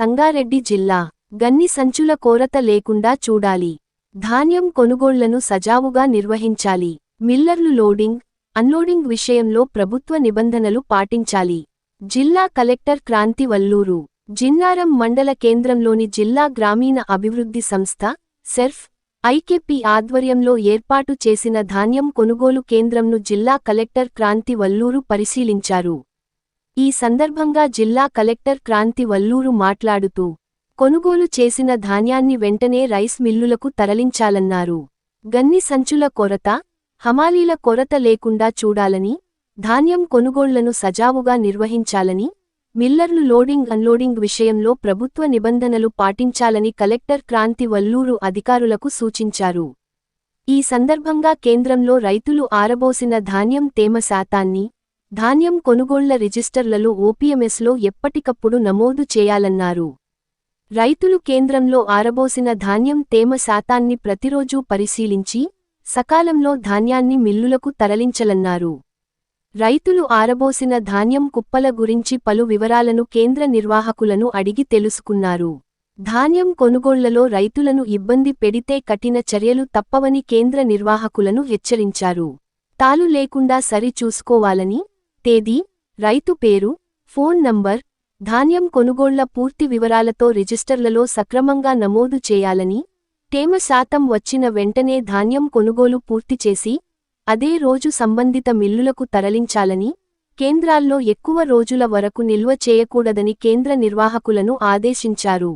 సంగారెడ్డి జిల్లా గన్ని సంచుల కోరత లేకుండా చూడాలి. ధాన్యం కొనుగోళ్ళను సజావుగా నిర్వహించాలి. మిల్లర్లు లోడింగ్ అన్లోడింగ్ విషయంలో ప్రభుత్వ నిబంధనలు పాటించాలి. జిల్లా కలెక్టర్ క్రాంతి వల్లూరు జిన్నారం మండల కేంద్రంలోని జిల్లా గ్రామీణ అభివృద్ధి సంస్థ సెర్ఫ్ ఐకెపి ఆధ్వర్యంలో ఏర్పాటు చేసిన ధాన్యం కొనుగోలు కేంద్రంను జిల్లా కలెక్టర్ క్రాంతి వల్లూరు పరిశీలించారు. ఈ సందర్భంగా జిల్లా కలెక్టర్ క్రాంతి వల్లూరు మాట్లాడుతూ కొనుగోలు చేసిన ధాన్యాన్ని వెంటనే రైస్ మిల్లులకు తరలించాలన్నారు. గన్ని సంచుల కొరత హమాలీల కొరత లేకుండా చూడాలని ధాన్యం కొనుగోళ్ళను సజావుగా నిర్వహించాలని మిల్లర్లు లోడింగ్ అన్లోడింగ్ విషయంలో ప్రభుత్వ నిబంధనలు పాటించాలని కలెక్టర్ క్రాంతి వల్లూరు అధికారులకు సూచించారు. ఈ సందర్భంగా కేంద్రంలో రైతులు ఆరబోసిన ధాన్యం తేమ శాతాన్ని ధాన్యం కొనుగోళ్ళ రిజిస్టర్లలో ఓపీఎంఎస్లో ఎప్పటికప్పుడు నమోదు చేయాలన్నారు. రైతులు కేంద్రంలో ఆరబోసిన ధాన్యం తేమ శాతాన్ని ప్రతిరోజూ పరిశీలించి సకాలంలో ధాన్యాన్ని మిల్లులకు తరలించలన్నారు. రైతులు ఆరబోసిన ధాన్యం కుప్పల గురించి పలు వివరాలను కేంద్ర నిర్వాహకులను అడిగి తెలుసుకున్నారు. ధాన్యం కొనుగోళ్ళలో రైతులను ఇబ్బంది పెడితే కఠిన చర్యలు తప్పవని కేంద్ర నిర్వాహకులను హెచ్చరించారు. తాలు లేకుండా సరి చూసుకోవాలని తేదీ రైతు పేరు ఫోన్ నంబర్ ధాన్యం కొనుగోళ్ళ పూర్తి వివరాలతో రిజిస్టర్లలో సక్రమంగా నమోదు చేయాలని తేమ శాతం వచ్చిన వెంటనే ధాన్యం కొనుగోలు పూర్తి చేసి అదే రోజు సంబంధిత మిల్లులకు తరలించాలని కేంద్రాల్లో ఎక్కువ రోజుల వరకు నిల్వ చేయకూడదని కేంద్ర నిర్వాహకులను ఆదేశించారు.